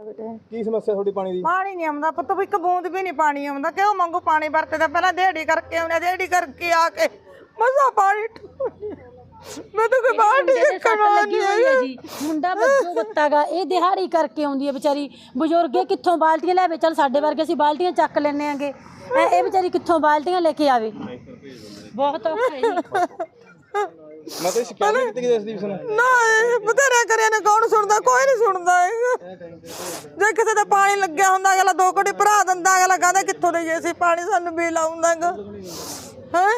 ਕੀ ਸਮੱਸਿਆ ਤੁਹਾਡੀ ਪਾਣੀ ਦੀ? ਪਾਣੀ ਨਹੀਂ ਆਉਂਦਾ ਪੁੱਤ ਵੀ ਇੱਕ ਬੂੰਦ ਵੀ ਨਹੀਂ ਪਾਣੀ ਆਉਂਦਾ। ਕਿਉਂ ਮੰਗੂ ਪਾਣੀ ਵਰਤਦਾ ਪਹਿਲਾਂ ਦਿਹਾੜੀ ਕਰਕੇ ਆਉਂਦੇ ਦਿਹਾੜੀ ਕਰਕੇ ਆ ਕੇ ਮਜ਼ਾ ਪਾਣੀ। ਮੈਂ ਤਾਂ ਕੋਈ ਬਾਲਟੀ ਦੇਖਣ ਲੱਗੀ ਹੋਈ ਹੈ ਜੀ ਮੁੰਡਾ ਬੱਜੋ ਬੱਤਾਗਾ ਇਹ ਦਿਹਾੜੀ ਕਰਕੇ ਆਉਂਦੀ ਹੈ ਵਿਚਾਰੀ। ਬਜ਼ੁਰਗੇ ਕਿੱਥੋਂ ਬਾਲਟੀਆਂ ਲੈ ਆਵੇ? ਚੱਲ ਸਾਡੇ ਵਰਗੇ ਅਸੀਂ ਬਾਲਟੀਆਂ ਚੱਕ ਲੈਨੇ ਆਂਗੇ। ਇਹ ਵਿਚਾਰੀ ਕਿੱਥੋਂ ਬਾਲਟੀਆਂ ਲੈ ਕੇ ਆਵੇ? ਬਹੁਤ ਔਖਾ ਹੈ ਜੀ। ਮੈਂ ਤਾਂ ਸ਼ਿਕਾਇਤ ਕੀਤੀ ਇਸ ਦੀ ਨੂੰ ਬਥੇਰਾ ਕਰਿਆ ਨੇ ਕੌਣ ਸੁਣਦਾ? ਕੋਈ ਨਹੀਂ ਸੁਣਦਾ। ਕਿਸੇ ਪਾਣੀ ਲੱਗਿਆ ਹੁੰਦਾ, ਅਗਲਾ ਦੋ ਕੋਟੀ ਭਰਾ ਦਿੰਦਾ, ਅਗਲਾ ਕਹਿੰਦਾ ਕਿੱਥੋਂ ਦੇ ਅਸੀਂ ਪਾਣੀ, ਸਾਨੂੰ ਬਿੱਲ ਆਉਂਦਾਗਾ ਹੈ?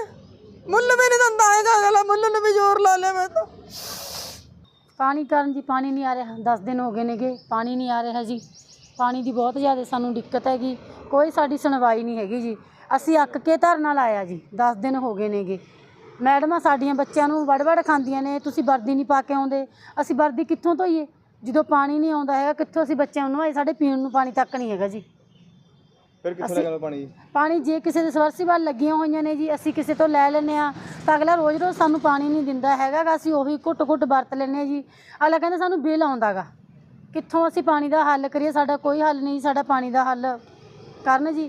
ਮੁੱਲ ਵੀ ਨਹੀਂ ਦਿੰਦਾ ਹੈਗਾ, ਅਗਲਾ ਮੁੱਲ ਨੂੰ ਵੀ ਜ਼ੋਰ ਲਾ ਲਿਆ ਮੈਂ ਤਾਂ। ਪਾਣੀ ਕਾਰਨ ਜੀ ਪਾਣੀ ਨਹੀਂ ਆ ਰਿਹਾ 10 ਦਿਨ ਹੋ ਗਏ ਨੇਗੇ, ਪਾਣੀ ਨਹੀਂ ਆ ਰਿਹਾ ਜੀ। ਪਾਣੀ ਦੀ ਬਹੁਤ ਜ਼ਿਆਦਾ ਸਾਨੂੰ ਦਿੱਕਤ ਹੈਗੀ, ਕੋਈ ਸਾਡੀ ਸੁਣਵਾਈ ਨਹੀਂ ਹੈਗੀ ਜੀ। ਅਸੀਂ ਅੱਕ ਕੇ ਧਰਨਾ ਲਾਇਆ ਜੀ 10 ਦਿਨ ਹੋ ਗਏ ਨੇਗੇ। ਮੈਡਮਾਂ ਸਾਡੀਆਂ ਬੱਚਿਆਂ ਨੂੰ ਵੜ-ਵੜ ਖਾਂਦੀਆਂ ਨੇ, ਤੁਸੀਂ ਵਰਦੀ ਨਹੀਂ ਪਾ ਕੇ ਆਉਂਦੇ, ਅਸੀਂ ਵਰਦੀ ਕਿੱਥੋਂ ਧੋਈਏ? ਜਦੋਂ ਪਾਣੀ ਨਹੀਂ ਆਉਂਦਾ ਹੈਗਾ ਕਿੱਥੋਂ ਅਸੀਂ ਬੱਚਿਆਂ ਨੂੰ ਨਵਾਏ? ਸਾਡੇ ਪੀਣ ਨੂੰ ਪਾਣੀ ਤੱਕ ਨਹੀਂ ਹੈਗਾ ਜੀ। ਫਿਰ ਕਿੱਥੋਂ ਲੱਗਾ ਪਾਣੀ ਜੀ? ਪਾਣੀ ਜੇ ਕਿਸੇ ਦੇ ਸਵਰਸੀਵਾਲ ਲੱਗੀਆਂ ਹੋਈਆਂ ਨੇ ਜੀ ਅਸੀਂ ਕਿਸੇ ਤੋਂ ਲੈ ਲੈਂਦੇ ਆ ਤਾਂ ਅਗਲਾ ਰੋਜ਼-ਰੋਜ਼ ਸਾਨੂੰ ਪਾਣੀ ਨਹੀਂ ਦਿੰਦਾ ਹੈਗਾ ਗਾ ਅਸੀਂ ਉਹੀ ਘੁੱਟ-ਘੁੱਟ ਵਰਤ ਲੈਂਦੇ ਹਾਂ ਜੀ। ਅਗਲਾ ਕਹਿੰਦਾ ਸਾਨੂੰ ਬਿੱਲ ਆਉਂਦਾਗਾ। ਕਿੱਥੋਂ ਅਸੀਂ ਪਾਣੀ ਦਾ ਹੱਲ ਕਰੀਏ? ਸਾਡਾ ਕੋਈ ਹੱਲ ਨਹੀਂ ਸਾਡਾ ਪਾਣੀ ਦਾ ਹੱਲ ਕਰਨ ਜੀ।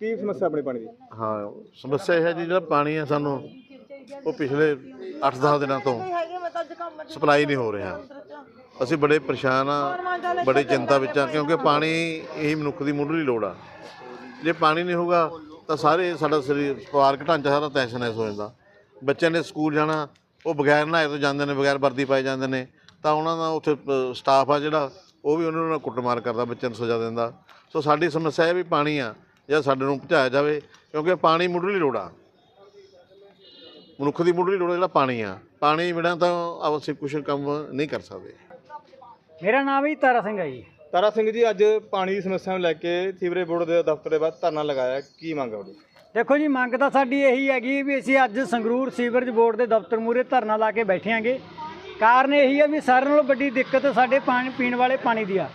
ਕੀ ਸਮੱਸਿਆ ਆਪਣੀ ਪਾਣੀ ਦੀ? ਹਾਂ ਸਮੱਸਿਆ ਇਹ ਹੈ ਜੀ ਜਿਹੜਾ ਪਾਣੀ ਹੈ ਸਾਨੂੰ ਉਹ ਪਿਛਲੇ 8-10 ਦਿਨਾਂ ਤੋਂ ਸਪਲਾਈ ਨਹੀਂ ਹੋ ਰਿਹਾ। ਅਸੀਂ ਬੜੇ ਪਰੇਸ਼ਾਨ ਆ ਬੜੇ ਚਿੰਤਾ ਵਿੱਚ ਆ ਕਿਉਂਕਿ ਪਾਣੀ ਇਹੀ ਮਨੁੱਖ ਦੀ ਮੁੱਢਲੀ ਲੋੜ ਆ। ਜੇ ਪਾਣੀ ਨਹੀਂ ਹੋਗਾ ਤਾਂ ਸਾਰੇ ਸਾਡਾ ਸਰੀਰ ਪਰਿਵਾਰਕ ਢਾਂਚਾ ਸਾਰਾ ਤਹਿਸ ਨਹਿਸ ਹੋ ਜਾਂਦਾ। ਬੱਚਿਆਂ ਨੇ ਸਕੂਲ ਜਾਣਾ ਉਹ ਬਗੈਰ ਨਹਾਏ ਤੋਂ ਜਾਂਦੇ ਨੇ ਬਗੈਰ ਵਰਦੀ ਪਾਏ ਜਾਂਦੇ ਨੇ। ਤਾਂ ਉਹਨਾਂ ਦਾ ਉੱਥੇ ਸਟਾਫ ਆ ਜਿਹੜਾ ਉਹ ਵੀ ਉਹਨਾਂ ਨੂੰ ਕੁੱਟਮਾਰ ਕਰਦਾ ਬੱਚਿਆਂ ਨੂੰ ਸਜ਼ਾ ਦਿੰਦਾ। ਸੋ ਸਾਡੀ ਸਮੱਸਿਆ ਇਹ ਵੀ ਪਾਣੀ ਆ ਜਿਹੜਾ ਸਾਡੇ ਨੂੰ ਪਹੁੰਚਾਇਆ ਜਾਵੇ ਕਿਉਂਕਿ ਪਾਣੀ ਮੁੱਢਲੀ ਲੋੜ ਆ। ਮਨੁੱਖ ਦੀ ਮੁੱਢਲੀ ਲੋੜ ਜਿਹੜਾ ਪਾਣੀ ਆ। ਪਾਣੀ ਬਿਨਾਂ ਤਾਂ ਅਸੀਂ ਕੁਛ ਕੰਮ ਨਹੀਂ ਕਰ ਸਕਦੇ। ਮੇਰਾ ਨਾਮ ਹੀ ਤਾਰਾ ਸਿੰਘ ਹੈ ਜੀ। ਤਾਰਾ ਸਿੰਘ ਜੀ ਅੱਜ ਪਾਣੀ ਦੀ ਸਮੱਸਿਆ ਨੂੰ ਲੈ ਕੇ ਸੀਵਰੇਜ ਬੋਰਡ ਦੇ ਦਫ਼ਤਰ ਦੇ ਬਾਹਰ ਧਰਨਾ ਲਗਾਇਆ। ਕੀ ਮੰਗ ਹੈ ਦੇਖੋ ਜੀ ਮੰਗ ਤਾਂ ਸਾਡੀ ਇਹੀ ਹੈਗੀ ਵੀ ਅਸੀਂ ਅੱਜ ਸੰਗਰੂਰ ਸੀਵਰੇਜ ਬੋਰਡ ਦੇ ਦਫ਼ਤਰ ਮੂਹਰੇ ਧਰਨਾ ਲਾ ਕੇ ਬੈਠੇ ਆਂਗੇ। ਕਾਰਨ ਇਹੀ ਹੈ ਵੀ ਸਾਰਿਆਂ ਨਾਲੋਂ ਵੱਡੀ ਦਿੱਕਤ ਸਾਡੇ ਪਾਣੀ ਪੀਣ ਵਾਲੇ ਪਾਣੀ ਦੀ ਆ।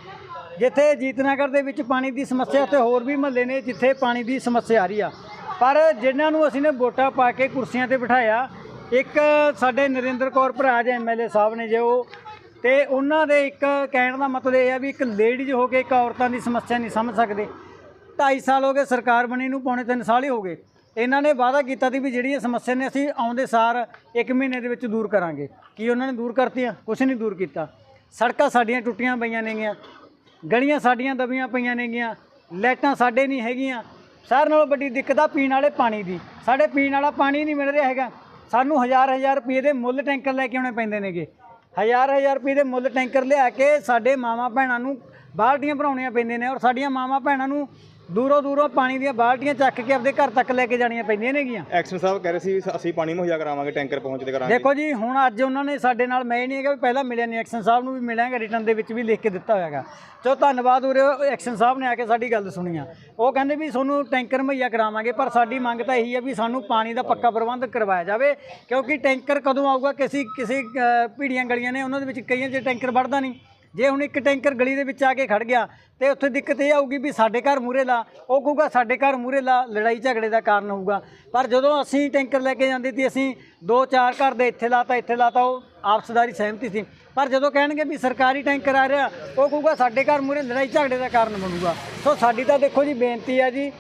ਜਿੱਥੇ ਜੀਤਨਗਰ ਦੇ ਵਿੱਚ ਪਾਣੀ ਦੀ ਸਮੱਸਿਆ ਤੇ ਹੋਰ ਵੀ ਮਹੱਲੇ ਨੇ ਜਿੱਥੇ ਪਾਣੀ ਦੀ ਸਮੱਸਿਆ ਆ ਰਹੀ ਆ। ਪਰ ਜਿਨ੍ਹਾਂ ਨੂੰ ਅਸੀਂ ਨੇ ਵੋਟਾਂ ਪਾ ਕੇ ਕੁਰਸੀਆਂ ਤੇ ਬਿਠਾਇਆ, ਇੱਕ ਸਾਡੇ ਨਰਿੰਦਰ ਕੌਰ ਭਰਾਜ ਐਮਐਲਏ ਸਾਹਿਬ ਨੇ ਜੋ, ਤੇ ਉਹਨਾਂ ਦੇ ਇੱਕ ਕਹਿਣ ਦਾ ਮਤਲਬ ਇਹ ਹੈ ਵੀ ਇੱਕ ਲੇਡੀਜ਼ ਹੋ ਕੇ ਇੱਕ ਔਰਤਾਂ ਦੀ ਸਮੱਸਿਆ ਨਹੀਂ ਸਮਝ ਸਕਦੇ। 2.5 ਸਾਲ ਹੋ ਗਏ ਸਰਕਾਰ ਬਣੀ ਨੂੰ, ਪੌਣੇ 3 ਸਾਲ ਹੀ ਹੋ ਗਏ। ਇਹਨਾਂ ਨੇ ਵਾਅਦਾ ਕੀਤਾ ਸੀ ਵੀ ਜਿਹੜੀਆਂ ਸਮੱਸਿਆ ਨੇ ਅਸੀਂ ਆਉਂਦੇ ਸਾਰ 1 ਮਹੀਨੇ ਦੇ ਵਿੱਚ ਦੂਰ ਕਰਾਂਗੇ। ਕੀ ਉਹਨਾਂ ਨੇ ਦੂਰ ਕਰਤੀਆਂ? ਕੁਝ ਨਹੀਂ ਦੂਰ ਕੀਤਾ। ਸੜਕਾਂ ਸਾਡੀਆਂ ਟੁੱਟੀਆਂ ਪਈਆਂ ਨੇਗੀਆਂ, ਗਲੀਆਂ ਸਾਡੀਆਂ ਦਬੀਆਂ ਪਈਆਂ ਨੇਗੀਆਂ, ਲਾਈਟਾਂ ਸਾਡੇ ਨਹੀਂ ਹੈਗੀਆਂ। ਸਾਰਿਆਂ ਨਾਲੋਂ ਵੱਡੀ ਦਿੱਕਤ ਆ ਪੀਣ ਵਾਲੇ ਪਾਣੀ ਦੀ। ਸਾਡੇ ਪੀਣ ਵਾਲਾ ਪਾਣੀ ਨਹੀਂ ਮਿਲ ਰਿਹਾ ਹੈਗਾ। ਸਾਨੂੰ ਹਜ਼ਾਰ ਹਜ਼ਾਰ ਰੁਪਏ ਦੇ ਮੁੱਲ ਟੈਂਕਰ ਲੈ ਕੇ ਆਉਣੇ ਪੈਂਦੇ ਨੇਗੇ। ਹਜ਼ਾਰ ਹਜ਼ਾਰ ਰੁਪਏ ਦੇ ਮੁੱਲ ਟੈਂਕਰ ਲਿਆ ਕੇ ਸਾਡੇ ਮਾਵਾਂ ਭੈਣਾਂ ਨੂੰ ਬਾਲਟੀਆਂ ਭਰਾਉਣੀਆਂ ਪੈਂਦੀਆਂ ਨੇ ਔਰ ਸਾਡੀਆਂ ਮਾਵਾਂ ਭੈਣਾਂ ਨੂੰ ਦੂਰੋਂ ਦੂਰੋਂ ਪਾਣੀ ਦੀਆਂ ਬਾਲਟੀਆਂ ਚੱਕ ਕੇ ਆਪਦੇ ਘਰ ਤੱਕ ਲੈ ਕੇ ਜਾਣੀਆਂ ਪੈਂਦੀਆਂ ਨੇਗੀਆਂ। ਐਕਸ਼ਨ ਸਾਹਿਬ ਕਹਿ ਰਹੇ ਸੀ ਅਸੀਂ ਪਾਣੀ ਮੁਹੱਈਆ ਕਰਾਵਾਂਗੇ ਟੈਂਕਰ ਪਹੁੰਚਦੇ ਕਰਾਂਗੇ। ਦੇਖੋ ਜੀ ਹੁਣ ਅੱਜ ਉਹਨਾਂ ਨੇ ਸਾਡੇ ਨਾਲ ਮੈਂ ਨਹੀਂ ਹੈਗਾ ਵੀ ਪਹਿਲਾਂ ਮਿਲਿਆ ਨਹੀਂ ਐਕਸ਼ਨ ਸਾਹਿਬ ਨੂੰ ਵੀ ਮਿਲਾਂਗੇ ਰਿਟਰਨ ਦੇ ਵਿੱਚ ਵੀ ਲਿਖ ਕੇ ਦਿੱਤਾ ਹੋਇਆਗਾ। ਚਲੋ ਧੰਨਵਾਦ ਉਰੇ ਐਕਸ਼ਨ ਸਾਹਿਬ ਨੇ ਆ ਕੇ ਸਾਡੀ ਗੱਲ ਸੁਣੀ ਆ। ਉਹ ਕਹਿੰਦੇ ਵੀ ਤੁਹਾਨੂੰ ਟੈਂਕਰ ਮੁਹੱਈਆ ਕਰਾਵਾਂਗੇ ਪਰ ਸਾਡੀ ਮੰਗ ਤਾਂ ਇਹੀ ਹੈ ਵੀ ਸਾਨੂੰ ਪਾਣੀ ਦਾ ਪੱਕਾ ਪ੍ਰਬੰਧ ਕਰਵਾਇਆ ਜਾਵੇ ਕਿਉਂਕਿ ਟੈਂਕਰ ਕਦੋਂ ਆਊਗਾ ਕਿਸੇ ਕਿਸੇ ਭੀੜੀਆਂ ਗਲੀਆਂ ਨੇ ਉਹਨਾਂ ਦੇ ਵਿੱਚ ਕਈਆਂ 'ਚ ਟੈਂਕਰ ਵੜਦਾ ਨਹੀਂ। ਜੇ ਹੁਣ ਇੱਕ ਟੈਂਕਰ ਗਲੀ ਦੇ ਵਿੱਚ ਆ ਕੇ ਖੜ ਗਿਆ ਤੇ ਉੱਥੇ ਦਿੱਕਤ ਇਹ ਆਊਗੀ ਵੀ ਸਾਡੇ ਘਰ ਮੂਰੇ ਲਾ, ਉਹ ਕਹੂਗਾ ਸਾਡੇ ਘਰ ਮੂਰੇ ਲਾ, ਲੜਾਈ ਝਗੜੇ ਦਾ ਕਾਰਨ ਹੋਊਗਾ। ਪਰ ਜਦੋਂ ਅਸੀਂ ਟੈਂਕਰ ਲੈ ਕੇ ਜਾਂਦੇ ਸੀ, ਅਸੀਂ ਦੋ ਚਾਰ ਘਰ ਦੇ ਇੱਥੇ ਲਾਤਾ ਇੱਥੇ ਲਾਤਾ, ਉਹ ਆਪਸਦਾਰੀ ਸਹਿਮਤੀ ਸੀ। ਪਰ ਜਦੋਂ ਕਹਿਣਗੇ ਵੀ ਸਰਕਾਰੀ ਟੈਂਕਰ ਆ ਰਿਹਾ, ਉਹ ਕਹੂਗਾ ਸਾਡੇ ਘਰ ਮੂਰੇ ਲੜਾਈ ਝਗੜੇ ਦਾ ਕਾਰਨ ਬਣੂਗਾ। ਸੋ ਸਾਡੀ ਤਾਂ ਦੇਖੋ ਜੀ ਬੇਨਤੀ ਆ ਜੀ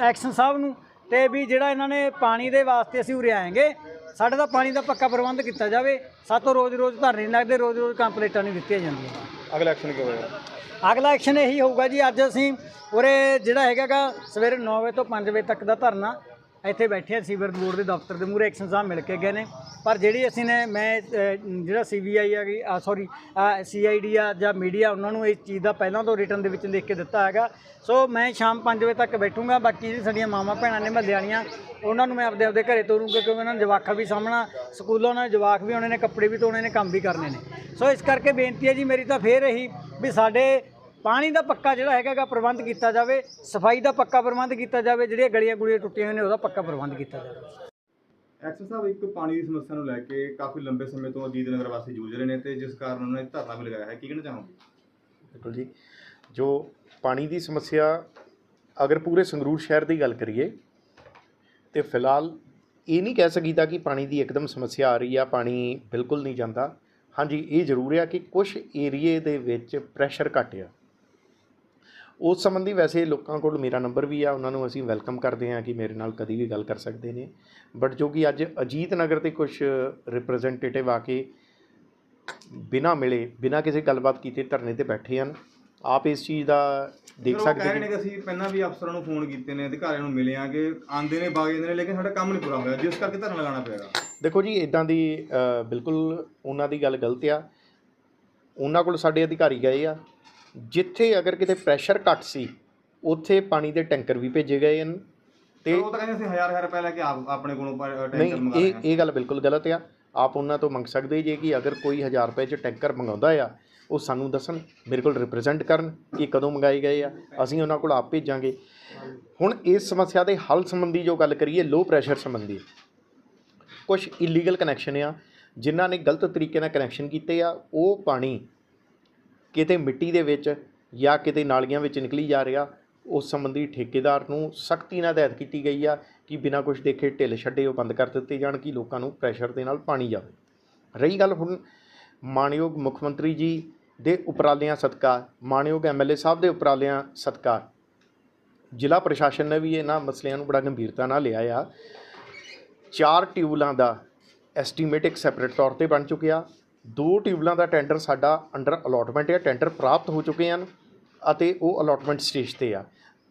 ਐਕਸ਼ਨ ਸਾਹਿਬ ਨੂੰ ਤੇ ਵੀ ਜਿਹੜਾ ਇਹਨਾਂ ਨੇ ਪਾਣੀ ਦੇ ਵਾਸਤੇ ਅਸੀਂ ਉਰੇ ਆਏਗੇ ਸਾਡੇ ਦਾ ਪਾਣੀ ਦਾ ਪੱਕਾ ਪ੍ਰਬੰਧ ਕੀਤਾ ਜਾਵੇ। ਸਾਤੋਂ ਰੋਜ਼-ਰੋਜ਼ ਧਰਨੇ ਨਹੀਂ ਲੱਗਦੇ ਰੋਜ਼-ਰੋਜ਼ ਕੰਪਲੇਂਟਾਂ ਨਹੀਂ ਦਿੱਤੀਆਂ ਜਾਂਦੀਆਂ। ਅਗਲਾ ਐਕਸ਼ਨ ਕੀ ਹੋਏਗਾ? ਅਗਲਾ ਐਕਸ਼ਨ ਇਹੀ ਹੋਊਗਾ ਜੀ ਅੱਜ ਅਸੀਂ ਉਰੇ ਜਿਹੜਾ ਹੈਗਾਗਾ ਸਵੇਰੇ 9 ਵਜੇ ਤੋਂ 5 ਵਜੇ ਤੱਕ ਦਾ ਧਰਨਾ। ਇੱਥੇ ਬੈਠੇ ਆ ਸੀਵਰ ਬੋਰਡ ਦੇ ਦਫ਼ਤਰ ਦੇ ਮੂਹਰੇ ਐਕਸ਼ਨ ਸਾਹਿਬ ਮਿਲ ਕੇ ਗਏ ਨੇ। ਪਰ ਜਿਹੜੀ ਅਸੀਂ ਨੇ ਮੈਂ ਅ, ਜਿਹੜਾ ਸੀਬੀਆਈ ਆ ਗਈ ਸੌਰੀ ਸੀਆਈਡੀ ਆ ਜਾਂ ਮੀਡੀਆ ਉਹਨਾਂ ਨੂੰ ਇਸ ਚੀਜ਼ ਦਾ ਪਹਿਲਾਂ ਤੋਂ ਰਿਟਰਨ ਦੇ ਵਿੱਚ ਲਿਖ ਕੇ ਦਿੱਤਾ ਹੈਗਾ। ਸੋ ਮੈਂ ਸ਼ਾਮ 5 ਵਜੇ ਤੱਕ ਬੈਠੂੰਗਾ ਬਾਕੀ ਜਿਹੜੀ ਸਾਡੀਆਂ ਮਾਵਾਂ ਭੈਣਾਂ ਨੇ ਮਹੱਲੇ ਵਾਲੀਆਂ ਉਹਨਾਂ ਨੂੰ ਮੈਂ ਆਪਦੇ ਆਪਦੇ ਘਰੇ ਤੋਰੂੰਗਾ ਕਿਉਂਕਿ ਉਹਨਾਂ ਨੂੰ ਜਵਾਕਾਂ ਵੀ ਸਾਹਮਣਾ ਸਕੂਲੋਂ ਉਹਨਾਂ ਦੇ ਜਵਾਕ ਵੀ ਆਉਣੇ ਨੇ ਕੱਪੜੇ ਵੀ ਧੋਣੇ ਨੇ ਕੰਮ ਵੀ ਕਰਨੇ ਨੇ। ਸੋ ਇਸ ਕਰਕੇ ਬੇਨਤੀ ਹੈ ਜੀ ਮੇਰੀ ਤਾਂ ਫੇਰ ਇਹੀ ਵੀ ਸਾਡੇ ਪਾਣੀ ਦਾ ਪੱਕਾ ਜਿਹੜਾ ਹੈਗਾਗਾ ਪ੍ਰਬੰਧ ਕੀਤਾ ਜਾਵੇ ਸਫ਼ਾਈ ਦਾ ਪੱਕਾ ਪ੍ਰਬੰਧ ਕੀਤਾ ਜਾਵੇ ਜਿਹੜੀਆਂ ਗਲੀਆਂ ਗੁਲੀਆਂ ਟੁੱਟੀਆਂ ਹੋਈਆਂ ਨੇ ਉਹਦਾ ਪੱਕਾ ਪ੍ਰਬੰਧ ਕੀਤਾ ਜਾਵੇ। ਐਕਸ਼ਨ ਸਾਹਿਬ ਇੱਕ ਪਾਣੀ ਦੀ ਸਮੱਸਿਆ ਨੂੰ ਲੈ ਕੇ ਕਾਫੀ ਲੰਬੇ ਸਮੇਂ ਤੋਂ ਅਜੀਤ ਨਗਰ ਵਾਸੀ ਜੂਝ ਰਹੇ ਨੇ ਤੇ ਜਿਸ ਕਾਰਨ ਉਹਨਾਂ ਨੇ ਧਰਨਾ ਵੀ ਲਗਾਇਆ ਹੈ ਕੀ ਕਹਿਣਾ ਚਾਹੋਗੇ? ਬਿਲਕੁਲ ਜੀ। ਜੋ ਪਾਣੀ ਦੀ ਸਮੱਸਿਆ ਅਗਰ ਪੂਰੇ ਸੰਗਰੂਰ ਸ਼ਹਿਰ ਦੀ ਗੱਲ ਕਰੀਏ ਤੇ ਫਿਲਹਾਲ ਇਹ ਨਹੀਂ ਕਹਿ ਸਕੀਦਾ ਕਿ ਪਾਣੀ ਦੀ ਇੱਕਦਮ ਸਮੱਸਿਆ ਆ ਰਹੀ ਆ ਪਾਣੀ ਬਿਲਕੁਲ ਨਹੀਂ ਜਾਂਦਾ। ਹਾਂਜੀ ਇਹ ਜ਼ਰੂਰ ਆ ਕਿ ਕੁਝ ਏਰੀਏ ਦੇ ਵਿੱਚ ਪ੍ਰੈਸ਼ਰ ਘੱਟ ਆ। ਉਸ ਸੰਬੰਧੀ ਵੈਸੇ ਲੋਕਾਂ ਕੋਲ ਮੇਰਾ ਨੰਬਰ ਵੀ ਆ ਉਹਨਾਂ ਨੂੰ ਅਸੀਂ ਵੈਲਕਮ ਕਰਦੇ ਹਾਂ ਕਿ ਮੇਰੇ ਨਾਲ ਕਦੀ ਵੀ ਗੱਲ ਕਰ ਸਕਦੇ ਨੇ। ਬਟ ਜੋ ਕਿ ਅੱਜ ਅਜੀਤ ਨਗਰ ਤੇ ਕੁਝ ਰਿਪਰੈਜ਼ੈਂਟੇਟਿਵ ਆ ਕੇ ਬਿਨਾ ਮਿਲੇ ਬਿਨਾ ਕਿਸੇ ਗੱਲਬਾਤ ਕੀਤੇ ਧਰਨੇ ਤੇ ਬੈਠੇ ਹਨ। ਆਪ ਇਸ ਚੀਜ਼ ਦਾ ਦੇਖ ਸਕਦੇ ਨੇ। ਕਿ ਅਸੀਂ ਪਹਿਲਾਂ ਵੀ ਅਫਸਰਾਂ ਨੂੰ ਫੋਨ ਕੀਤੇ ਨੇ ਅਧਿਕਾਰੀਆਂ ਨੂੰ ਮਿਲੇ ਆ ਕਿ ਆਂਦੇ ਨੇ ਬਾਗ ਜਾਂਦੇ ਨੇ ਲੇਕਿਨ ਸਾਡਾ ਕੰਮ ਨਹੀਂ ਪੂਰਾ ਹੋਇਆ। ਜਿਸ ਕਰਕੇ ਧਰਨਾ ਲਗਾਉਣਾ ਪਿਆ ਦੇਖੋ ਜੀ ਇਦਾਂ ਦੀ ਬਿਲਕੁਲ ਉਹਨਾਂ ਦੀ ਗੱਲ ਗਲਤ ਆ। ਉਹਨਾਂ ਕੋਲ ਸਾਡੇ ਅਧਿਕਾਰੀ ਗਏ ਆ। ਜਿੱਥੇ ਅਗਰ ਕਿਤੇ ਪ੍ਰੈਸ਼ਰ ਘੱਟ ਸੀ ਉੱਥੇ ਪਾਣੀ ਦੇ ਟੈਂਕਰ ਵੀ ਭੇਜੇ ਗਏ ਹਨ ਤੇ ਉਹ ਤਾਂ ਕਹਿੰਦੇ ਅਸੀਂ ਹਜ਼ਾਰ ਹਜ਼ਾਰ ਰੁਪਏ ਲੈ ਕੇ ਆਪ ਆਪਣੇ ਕੋਲੋਂ ਪ- ਟੈਂਕਰ ਨਹੀਂ ਮੰਗਾ ਇਹ ਰਹੇ ਹਾਂ ਇਹ ਗੱਲ ਬਿਲਕੁਲ ਗਲਤ ਆ। ਆਪ ਉਹਨਾਂ ਤੋਂ ਮੰਗ ਸਕਦੇ ਜੇ ਕਿ ਅਗਰ ਕੋਈ 1000 ਰੁਪਏ ਚ ਟੈਂਕਰ ਮੰਗਾਉਂਦਾ ਆ ਉਹ ਸਾਨੂੰ ਦੱਸਣ ਮੇਰੇ ਕੋਲ ਰਿਪਰੈਜ਼ੈਂਟ ਕਰਨ ਕਿ ਕਦੋਂ ਮੰਗਾਏ ਗਏ ਆ। ਅਸੀਂ ਉਹਨਾਂ ਕੋਲ ਆਪ ਭੇਜਾਂਗੇ। ਹੁਣ ਇਸ ਸਮੱਸਿਆ ਦੇ ਹੱਲ ਸੰਬੰਧੀ ਜੋ ਗੱਲ ਕਰੀਏ ਲੋ ਪ੍ਰੈਸ਼ਰ ਸੰਬੰਧੀ ਕੁਝ ਇਲੀਗਲ ਕਨੈਕਸ਼ਨ ਆ ਜਿਨ੍ਹਾਂ ਨੇ ਗਲਤ ਤਰੀਕੇ ਨਾਲ ਕਨੈਕਸ਼ਨ ਕੀਤੇ ਆ ਉਹ ਪਾਣੀ ਕਿਤੇ ਮਿੱਟੀ ਦੇ ਵਿੱਚ ਜਾਂ ਕਿਤੇ ਨਾਲੀਆਂ ਵਿੱਚ ਨਿਕਲੀ ਜਾ ਰਿਹਾ, ਉਸ ਸੰਬੰਧੀ ਠੇਕੇਦਾਰ ਨੂੰ ਸਖਤੀ ਨਾਲ ਹਦਾਇਤ ਕੀਤੀ ਗਈ ਆ ਕਿ ਬਿਨਾਂ ਕੁਝ ਦੇਖੇ ਢਿੱਲ ਛੱਡੇ ਉਹ ਬੰਦ ਕਰ ਦਿੱਤੇ ਜਾਣ ਕਿ ਲੋਕਾਂ ਨੂੰ ਪ੍ਰੈਸ਼ਰ ਦੇ ਨਾਲ ਪਾਣੀ ਜਾਵੇ। ਰਹੀ ਗੱਲ ਹੁਣ ਮਾਨਯੋਗ ਮੁੱਖ ਮੰਤਰੀ ਜੀ ਦੇ ਉਪਰਾਲਿਆਂ ਸਦਕਾ ਮਾਨਯੋਗ ਐਮਐਲਏ ਸਾਹਿਬ ਦੇ ਉਪਰਾਲਿਆਂ ਸਦਕਾ। ਜ਼ਿਲ੍ਹਾ ਪ੍ਰਸ਼ਾਸਨ ਨੇ ਵੀ ਇਹਨਾਂ ਮਸਲਿਆਂ ਨੂੰ ਬੜਾ ਗੰਭੀਰਤਾ ਨਾਲ ਲਿਆ ਆ। ਚਾਰ ਟਿਊਬਲਾਂ ਦਾ ਐਸਟੀਮੇਟ ਇੱਕ ਸੈਪਰੇਟ ਤੌਰ ਤੇ ਬਣ ਚੁੱਕਿਆ। ਦੋ ਟਿਊਬਲਾਂ ਦਾ ਟੈਂਡਰ ਸਾਡਾ ਅੰਡਰ ਅਲੋਟਮੈਂਟ ਹੈ ਟੈਂਡਰ ਪ੍ਰਾਪਤ ਹੋ ਚੁੱਕੇ ਹਨ ਅਤੇ ਉਹ ਅਲੋਟਮੈਂਟ ਸਟੇਜ ਤੇ ਆ।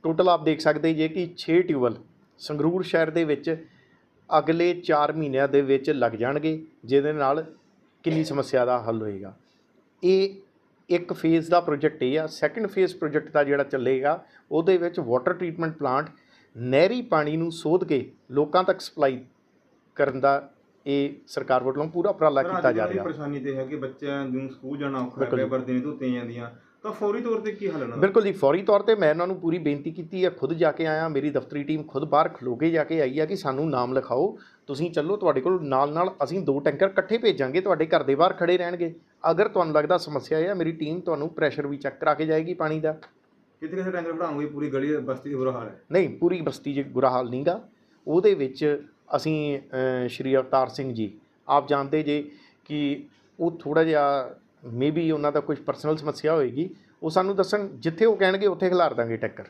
ਟੋਟਲ ਆਪ ਦੇਖ ਸਕਦੇ ਜੇ ਕਿ 6 ਟਿਊਬਲ ਸੰਗਰੂਰ ਸ਼ਹਿਰ ਦੇ ਵਿੱਚ ਅਗਲੇ 4 ਮਹੀਨਿਆਂ ਦੇ ਵਿੱਚ ਲੱਗ ਜਾਣਗੇ, ਜਿਹਦੇ ਨਾਲ ਕਿੰਨੀ ਸਮੱਸਿਆ ਦਾ ਹੱਲ ਹੋਏਗਾ। ਇਹ ਇੱਕ ਫੇਜ਼ ਦਾ ਪ੍ਰੋਜੈਕਟ ਇਹ ਆ। ਸੈਕੰਡ ਫੇਜ਼ ਪ੍ਰੋਜੈਕਟ ਦਾ ਜਿਹੜਾ ਚੱਲੇਗਾ, ਉਹਦੇ ਵਿੱਚ ਵਾਟਰ ਟ੍ਰੀਟਮੈਂਟ ਪਲਾਂਟ ਨਹਿਰੀ ਪਾਣੀ ਨੂੰ ਸੋਧ ਕੇ ਲੋਕਾਂ ਤੱਕ ਸਪਲਾਈ ਕਰਨ ਦਾ ਇਹ ਸਰਕਾਰ ਵੱਲੋਂ ਪੂਰਾ ਉਪਰਾਲਾ ਪਰ ਕੀਤਾ ਜਾ ਰਿਹਾ। ਪਰੇਸ਼ਾਨੀ ਤੇ ਹੈ ਕਿ ਬੱਚਿਆਂ ਨੂੰ ਸਕੂਲ ਜਾਣਾ ਔਖਾ ਹੈ ਜੀ। ਵਰਦੀ ਨਹੀਂ ਧੋਤੀਆਂ ਜਾਂਦੀਆਂ। ਤਾਂ ਫੌਰੀ ਤੌਰ ਤੇ ਕੀ ਹੱਲ ਇਹਨਾਂ ਦਾ? ਬਿਲਕੁਲ ਜੀ ਫੌਰੀ ਤੌਰ ਤੇ ਮੈਂ ਉਹਨਾਂ ਨੂੰ ਪੂਰੀ ਬੇਨਤੀ ਕੀਤੀ ਹੈ ਖੁਦ ਜਾ ਕੇ ਆਇਆ ਮੇਰੀ ਦਫ਼ਤਰੀ ਟੀਮ ਖੁਦ ਬਾਹਰ ਖਲੋ ਕੇ ਜਾ ਕੇ ਆਈ ਆ ਕਿ ਸਾਨੂੰ ਨਾਮ ਲਿਖਾਓ ਤੁਸੀਂ ਚੱਲੋ ਤੁਹਾਡੇ ਕੋਲ ਨਾਲ ਨਾਲ ਅਸੀਂ ਦੋ ਟੈਂਕਰ ਇਕੱਠੇ ਭੇਜਾਂਗੇ ਤੁਹਾਡੇ ਘਰ ਦੇ ਬਾਹਰ ਖੜੇ ਰਹਿਣਗੇ। ਅਗਰ ਤੁਹਾਨੂੰ ਲੱਗਦਾ ਸਮੱਸਿਆ ਹੈ ਮੇਰੀ ਟੀਮ ਤੁਹਾਨੂੰ ਪ੍ਰੈਸ਼ਰ ਵੀ ਚੈੱਕ ਕਰਾ ਕੇ ਜਾਏਗੀ ਪਾਣੀ ਦਾ। ਕਿਤੇ ਕਿਸੇ ਟੈਂਕਰ ਬਣਾਉਂਗੇ ਪੂਰੀ ਗਲੀ ਬਸਤੀ ਦਾ ਬੁਰਾ ਹਾਲ ਹੈ। ਨਹੀਂ ਪੂਰੀ ਬਸਤੀ 'ਚ ਬੁਰਾ ਹਾਲ ਨਹੀਂਗਾ। ਉਹਦੇ ਵਿੱਚ ਅਸੀਂ ਸ਼੍ਰੀ ਅਵਤਾਰ ਸਿੰਘ ਜੀ, ਆਪ ਜਾਣਦੇ ਜੇ ਕਿ ਉਹ ਥੋੜਾ ਜਿਹਾ ਮੇਬੀ ਉਹਨਾਂ ਦਾ ਕੁਝ ਪਰਸਨਲ ਸਮੱਸਿਆ ਹੋਏਗੀ, ਉਹ ਸਾਨੂੰ ਦੱਸਣ, ਜਿੱਥੇ ਉਹ ਕਹਿਣਗੇ, ਉੱਥੇ ਖਿਲਾਰ ਦਾਂਗੇ ਟੱਕਰ।